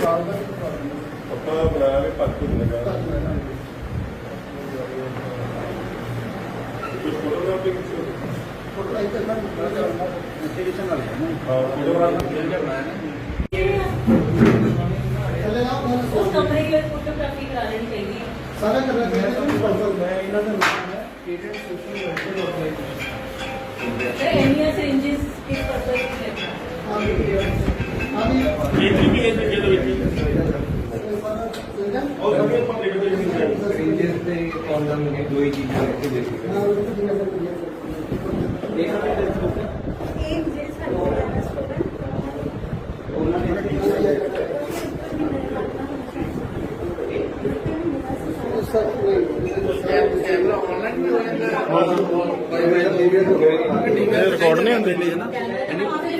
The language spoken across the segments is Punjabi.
ਸਾਲ ਦਾ ਵੀ ਕਰ ਦਿੰਦੇ ਆਪਾਂ ਬਣਾ ਕੇ ਪੱਕ ਲਗਾ ਕਰ ਲੈਣਾ ਕੁਝ ਫੋਟੋਗ੍ਰਾਫੀ ਕੁਝ ਫੋਟੋ ਇੱਥੇ ਨਾ ਕਰਨਾ ਇੰਸਟੀਟਿਊਸ਼ਨ ਵਾਲੇ ਨੇ ਹਾਂ ਫੋਟੋਗ੍ਰਾਫੀ ਜਿਹੜਾ ਬਣਾਇਆ ਨਾ ਥੱਲੇ ਆ ਉਸ ਉਹਨਾਂ ਕਮਰੇ ਦੀ ਫੋਟੋਗ੍ਰਾਫੀ ਦਾ ਵਿੱਚ ਉਹ ਸਭ ਲਿਖ ਦੇ ਨਹੀਂ ਤੇ ਕੌਂਡਮ ਨੇ। ਦੋ ਹੀ ਚੀਜ਼ਾਂ ਇੱਥੇ ਦੇਖੀ ਸਾਡੇ ਉਹਨਾਂ ਨੇ ਕੈਮਰਾ ਆਨਲਾਈਨ ਵੀ ਹੋ ਜਾਂਦਾ ਰਿਕਾਰਡ ਨਹੀਂ ਹੁੰਦੇ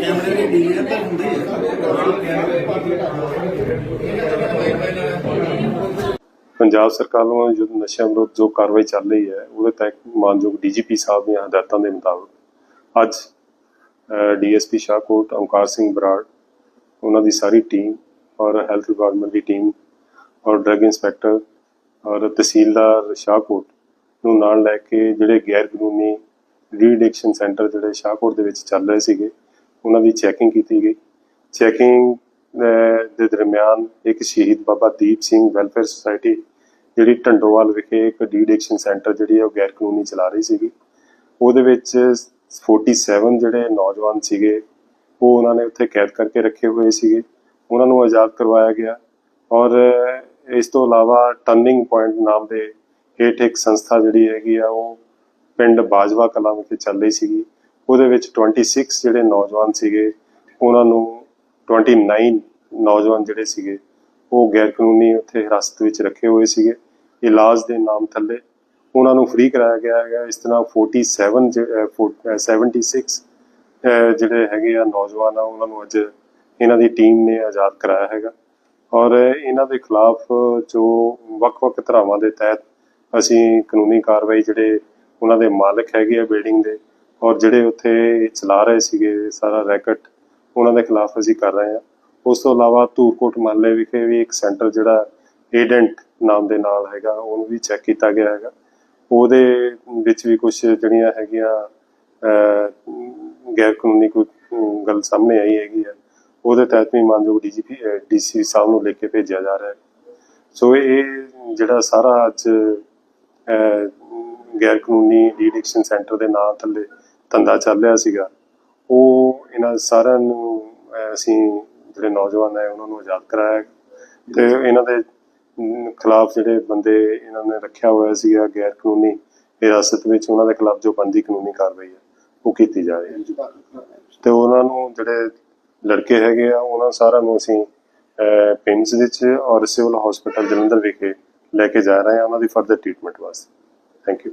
ਕੈਮਰੇ ਦੀ ਡੀਵੀਆਰ ਤਾਂ ਹੁੰਦੀ ਪੰਜਾਬ ਸਰਕਾਰ ਵੱਲੋਂ ਜੋ ਨਸ਼ਿਆਂ ਵਿਰੁੱਧ ਜੋ ਕਾਰਵਾਈ ਚੱਲ ਰਹੀ ਹੈ, ਉਹਦੇ ਤਹਿਤ ਮਾਨਯੋਗ ਡੀਜੀਪੀ ਸਾਹਿਬ ਦੀਆਂ ਹਦਾਇਤਾਂ ਦੇ ਮੁਤਾਬਕ ਅੱਜ ਡੀਐਸਪੀ ਸ਼ਾਹਕੋਟ, ਓਮਕਾਰ ਸਿੰਘ ਬਰਾੜ, ਉਹਨਾਂ ਦੀ ਸਾਰੀ ਟੀਮ ਔਰ ਹੈਲਥ ਡਿਪਾਰਟਮੈਂਟ ਦੀ ਟੀਮ ਔਰ ਡਰੱਗ ਇੰਸਪੈਕਟਰ ਔਰ ਤਹਿਸੀਲਦਾਰ ਸ਼ਾਹਕੋਟ ਨੂੰ ਨਾਲ ਲੈ ਕੇ ਜਿਹੜੇ ਗੈਰ ਕਾਨੂੰਨੀ ਰੀਡਿਕਸ਼ਨ ਸੈਂਟਰ ਜਿਹੜੇ ਸ਼ਾਹਕੋਟ ਦੇ ਵਿੱਚ ਚੱਲ ਰਹੇ ਸੀਗੇ ਉਹਨਾਂ ਦੀ ਚੈਕਿੰਗ ਕੀਤੀ ਗਈ। ਚੈਕਿੰਗ ਦੇ ਦਰਮਿਆਨ ਇੱਕ ਸ਼ਹੀਦ ਬਾਬਾ ਦੀਪ ਸਿੰਘ ਵੈਲਫੇਅਰ ਸੁਸਾਇਟੀ, ਜਿਹੜੀ ਢੰਡੋਵਾਲ ਵਿਖੇ ਇੱਕ ਡੀਡਿਕਸ਼ਨ ਸੈਂਟਰ ਜਿਹੜੀ ਹੈ ਉਹ ਗੈਰ ਕਾਨੂੰਨੀ ਚਲਾ ਰਹੀ ਸੀਗੀ। ਉਹਦੇ ਵਿੱਚ 47 ਜਿਹੜੇ ਨੌਜਵਾਨ ਸੀਗੇ, ਉਹ ਉਹਨਾਂ ਨੇ ਉੱਥੇ ਕੈਦ ਕਰਕੇ ਰੱਖੇ ਹੋਏ ਸੀਗੇ। ਉਹਨਾਂ ਨੂੰ ਆਜ਼ਾਦ ਕਰਵਾਇਆ ਗਿਆ। ਔਰ, ਇਸ ਤੋਂ ਇਲਾਵਾ ਟਰਨਿੰਗ ਪੁਆਇੰਟ ਨਾਮ ਦੇ ਹੇਠ ਇੱਕ ਸੰਸਥਾ ਜਿਹੜੀ ਹੈਗੀ ਆ, ਉਹ ਪਿੰਡ ਬਾਜਵਾ ਕਲਾਂ ਵਿਖੇ ਚੱਲ ਰਹੀ ਸੀਗੀ। ਉਹਦੇ ਵਿੱਚ 26 ਜਿਹੜੇ ਨੌਜਵਾਨ ਸੀਗੇ ਉਹਨਾਂ ਨੂੰ 29 ਨੌਜਵਾਨ ਜਿਹੜੇ ਸੀਗੇ ਉਹ ਗੈਰ ਕਾਨੂੰਨੀ ਉੱਥੇ ਹਿਰਾਸਤ ਵਿੱਚ ਰੱਖੇ ਹੋਏ ਸੀਗੇ। ਇਲਾਜ ਦੇ ਨਾਮ ਥੱਲੇ ਉਹਨਾਂ ਨੂੰ ਫ੍ਰੀ ਕਰਾਇਆ ਗਿਆ ਹੈਗਾ। ਇਸ ਤਰ੍ਹਾਂ 47 ਜ- ਅਹ, ਫੋ- 76 ਜਿਹੜੇ ਹੈਗੇ ਆ ਨੌਜਵਾਨ ਆ ਉਹਨਾਂ ਨੂੰ ਅੱਜ ਇਹਨਾਂ ਦੀ ਟੀਮ ਨੇ ਆਜ਼ਾਦ ਕਰਾਇਆ ਹੈਗਾ। ਔਰ ਇਹਨਾਂ ਦੇ ਖਿਲਾਫ ਜੋ ਵੱਖ-ਵੱਖ ਧਾਰਾਵਾਂ ਦੇ ਤਹਿਤ ਅਸੀਂ ਕਾਨੂੰਨੀ ਕਾਰਵਾਈ ਜਿਹੜੇ ਉਹਨਾਂ ਦੇ ਮਾਲਕ ਹੈਗੇ ਆ ਬਿਲਡਿੰਗ ਦੇ ਔਰ ਜਿਹੜੇ ਉੱਥੇ ਇਹ ਚਲਾ ਰਹੇ ਸੀਗੇ ਸਾਰਾ ਰੈਕਟ, ਉਹਨਾਂ ਦੇ ਖਿਲਾਫ ਅਸੀਂ ਕਰ ਰਹੇ ਹਾਂ। ਉਸ ਤੋਂ ਇਲਾਵਾ ਧੂਰਕੋਟ ਮਹੱਲੇ ਵਿਖੇ ਵੀ ਇੱਕ ਸੈਂਟਰ ਜਿਹੜਾ ਏਡੈਂਟ ਨਾਮ ਦੇ ਨਾਲ ਹੈਗਾ, ਉਹਨੂੰ ਵੀ ਚੈੱਕ ਕੀਤਾ ਗਿਆ ਹੈਗਾ। ਉਹਦੇ ਵਿੱਚ ਵੀ ਕੁਝ ਜਿਹੜੀਆਂ ਹੈਗੀਆਂ ਗੈਰ ਕਾਨੂੰਨੀ ਕੋਈ ਗੱਲ ਸਾਹਮਣੇ ਆਈ ਹੈਗੀ ਹੈ ਉਹਦੇ ਤਹਿਤ ਵੀ ਮਾਨਯੋਗ ਡੀਜੀਪੀ ਡੀਸੀ ਸਾਹਿਬ ਨੂੰ ਲੈ ਕੇ ਭੇਜਿਆ ਜਾ ਰਿਹਾ ਹੈ। ਸੋ ਇਹ ਜਿਹੜਾ ਸਾਰਾ ਅੱਜ ਗੈਰ ਕਾਨੂੰਨੀ ਡੀਡਿਕਸ਼ਨ ਸੈਂਟਰ ਦੇ ਨਾਂ ਥੱਲੇ ਧੰਦਾ ਚੱਲ ਰਿਹਾ ਸੀਗਾ ਉਹ ਇਹਨਾਂ ਸਾਰਿਆਂ ਨੂੰ ਅਸੀਂ ਜਿਹੜੇ ਨੌਜਵਾਨ ਹੈ ਉਹਨਾਂ ਨੂੰ ਆਜ਼ਾਦ ਕਰਾਇਆ। ਤੇ ਇਹਨਾਂ ਦੇ ਖਿਲਾਫ ਜਿਹੜੇ ਬੰਦੇ ਇਹਨਾਂ ਨੇ ਰੱਖਿਆ ਹੋਇਆ ਸੀਗਾ ਗੈਰ ਕਾਨੂੰਨੀ ਹਿਰਾਸਤ ਵਿੱਚ ਉਹਨਾਂ ਦੇ ਖਿਲਾਫ ਜੋ ਬੰਦੀ ਕਾਨੂੰਨੀ ਕਾਰਵਾਈ ਹੈ ਉਹ ਕੀਤੀ ਜਾ ਰਹੀ ਹੈ। ਤੇ ਉਹਨਾਂ ਨੂੰ ਜਿਹੜੇ ਲੜਕੇ ਹੈਗੇ ਆ ਉਹਨਾਂ ਸਾਰਿਆਂ ਨੂੰ ਅਸੀਂ ਪਿੰਸ ਵਿੱਚ ਔਰ ਸਿਵਲ ਹਸਪੀਟਲ ਜਲੰਧਰ ਵਿਖੇ ਲੈ ਕੇ ਜਾ ਰਹੇ ਹਾਂ ਉਹਨਾਂ ਦੀ ਫਰਦਰ ਟ੍ਰੀਟਮੈਂਟ ਵਾਸਤੇ। Thank you